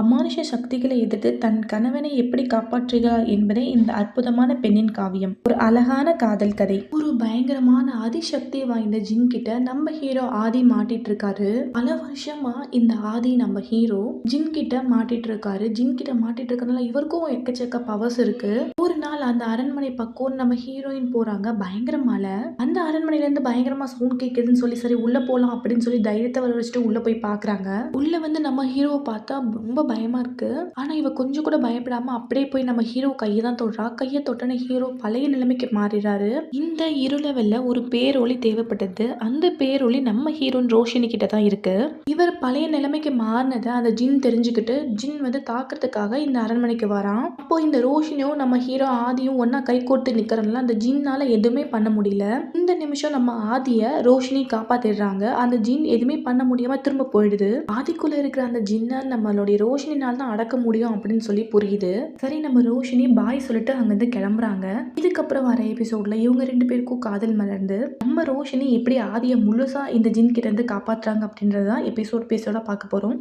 அமானுஷ சக்திகளை எதிர்த்து தன் கணவனை எப்படி காப்பாற்றுகிறார் என்பதே இந்த அற்புதமான பெண்ணின் காவியம். ஒரு அழகான காதல் கதை. ஒரு பயங்கரமான அதிசக்தி வாய்ந்த ஜின் கிட்ட நம்ம ஹீரோ ஆதி மாட்டிட்டு இருக்காரு பல வருஷமா இந்த ஆதி நம்ம ஹீரோ ஜின் கிட்ட மாட்டிட்டு இருக்காரு ஜின் கிட்ட மாட்டிட்டு இருக்கனால இவருக்கும் எக்கச்சக்க பவர்ஸ் இருக்கு. ஒரு நாள் அந்த அரண்மனை பக்கம் நம்ம ஹீரோயின் போறாங்க. பயங்கர மழை அந்த அரண்மனையில இருந்து பயங்கரமா சவுண்ட் கேக்குதுன்னு சொல்லி சரி உள்ள போலாம் அப்படின்னு சொல்லி தைரியத்தை வர வச்சுட்டு உள்ள போய் பாக்குறாங்க உள்ள வந்து நம்ம ஹீரோவை பார்த்தா ரொம்ப பயமா இருக்கு. ஆனா இவ கொஞ்சம் கூட பயப்படாம அப்படியே போய் நம்ம ஹீரோ கையை தான் தொடுறா. கையை தொட்டன ஹீரோ பழைய நிலைமைக்கு மாறிடுறாரு. இந்த இரு ஒரு பேரொளி தேவைப்பட்டது. அந்த பேரொளி நம்ம ஹீரோன் ரோஷினி கிட்ட தான் இருக்கு. இவர் பழைய நிலைமைக்கு மாறினதை அந்த ஜின் தெரிஞ்சுக்கிட்டு ஜின் வந்து தாக்குறதுக்காக இந்த அரண்மனைக்கு வரான். அப்போ இந்த ரோஷினியும் நம்ம ஹீரோ ஆதியும் ஒன்னா கை கோர்த்து நிக்கிறனால அந்த ஜின்னால எதுவுமே பண்ண முடியல. இந்த நிமிஷம் நம்ம ஆதிய ரோஷினி காப்பாத்திடுறாங்க. அந்த ஜின் எதுவுமே பண்ண முடியாம திரும்ப போயிடுது. ஆதிக்குள்ள இருக்கிற அந்த ஜின்னை நம்மளுடைய ரோஷினினால் தான் அடக்க முடியும் அப்படின்னு சொல்லி புரியுது. சரி நம்ம ரோஷினி பாய் சொல்லிட்டு அங்கேருந்து கிளம்புறாங்க. இதுக்கப்புறம் வர எபிசோட்ல இவங்க ரெண்டு பேருக்கும் காதல் மலர்ந்து நம்ம ரோஷினி எப்படி ஆதியை முழுசா இந்த ஜின் கிட்ட இருந்து காப்பாற்றுறாங்க அப்படின்றத எபிசோட் பேசோட பார்க்க போறோம்.